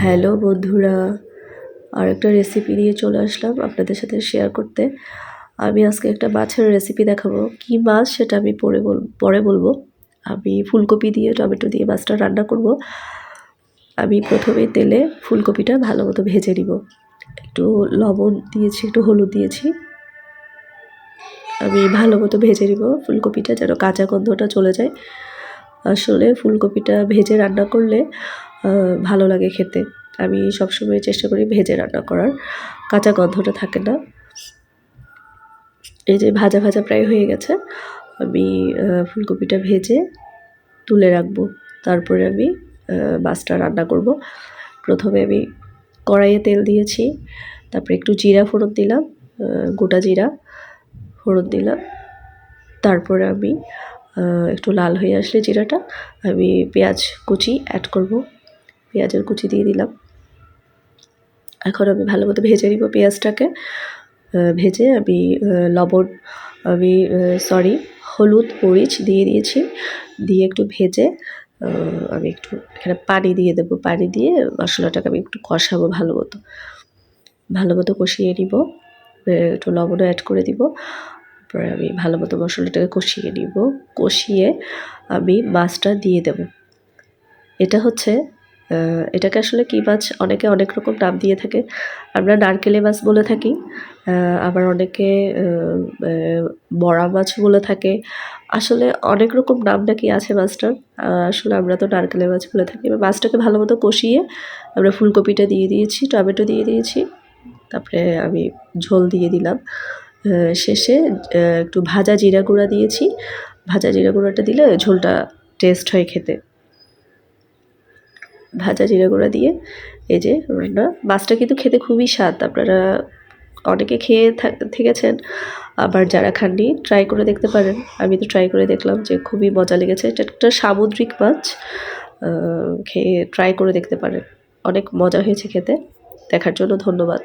Hello বন্ধুরা আর একটা recipe নিয়ে চলে আসলাম আপনাদের সাথে শেয়ার করতে। আমি আজকে একটা মাছের রেসিপি দেখাবো। কি মাছ সেটা আমি পরে বল, পরে বলব। আমি ফুলকপি দিয়ে টমেটো দিয়ে মাছটা রান্না করব। আমি প্রথমে তেলে ফুলকপিটা ভালো মতো ভেজে নিব। একটু লবণ দিয়েছি, একটু হলুদ দিয়েছি। আমি ভালো মতো ভেজে নিব ফুলকপিটা যেন কাঁচা গন্ধটা চলে যায়। আসলে ফুলকপিটা ভেজে রান্না করলে ভালো লাগে খেতে। আমি সবসময় চেষ্টা করি ভেজে রান্না করার। কাঁচা গন্ধটা থাকে না। এই যে ভাজা ভাজা প্রায় হয়ে গেছে। আমি ফুলকপিটা ভেজে তুলে রাখব। তারপরে আমি মাছটা রান্না করব। প্রথমে আমি কড়াইয়ে তেল দিয়েছি। তারপরে একটু জিরা ফোড়ন দিলাম গোটা জিরা ফোড়ন দিলাম। তারপরে আমি একটু লাল হয়ে আসলে জিরাটা আমি পেঁয়াজ কুচি অ্যাড করব। পেঁয়াজের কুচি দিয়ে দিলাম। এখন আমি ভালো মতো ভেজে নিব পেঁয়াজটাকে। ভেজে আমি লবণ, আমি সরি হলুদ, মরিচ দিয়ে দিয়েছি। দিয়ে একটু ভেজে আমি একটু এখানে পানি দিয়ে দেবো। পানি দিয়ে মশলাটাকে আমি একটু কষাবো ভালো মতো। ভালো মতো কষিয়ে নিব। একটু লবণও অ্যাড করে দিব। তারপরে আমি ভালো মতো মশলাটাকে কষিয়ে নিব। কষিয়ে আমি মাছটা দিয়ে দেব। এটা হচ্ছে এটাকে আসলে কী মাছ অনেকে অনেক রকম নাম দিয়ে থাকে। আমরা নারকেলে মাছ বলে থাকি আবার অনেকে বড়া মাছ বলে থাকে। আসলে অনেক রকম নাম নাকি আছে মাছটার। আসলে আমরা তো নারকেলে মাছ বলে থাকি। এবার মাছটাকে ভালো মতো কষিয়ে আমরা ফুলকপিটা দিয়ে দিয়েছি, টমেটো দিয়ে দিয়েছি। তারপরে আমি ঝোল দিয়ে দিলাম। শেষে একটু ভাজা জিরা গুঁড়া দিয়েছি। ভাজা জিরা গুঁড়াটা দিলে ঝোলটা টেস্ট হয় খেতে। ভাজা জিরে গুঁড়া দিয়ে, এই যে রান্না। মাছটা কিন্তু খেতে খুবই স্বাদ, আপনারা অনেকে খেয়ে থেকেছেন, আবার যারা খাননি ট্রাই করে দেখতে পারেন। আমি তো ট্রাই করে দেখলাম যে খুবই মজা লেগেছে। এটা একটা সামুদ্রিক মাছ খেয়ে ট্রাই করে দেখতে পারেন। অনেক মজা হয়েছে খেতে। দেখার জন্য ধন্যবাদ।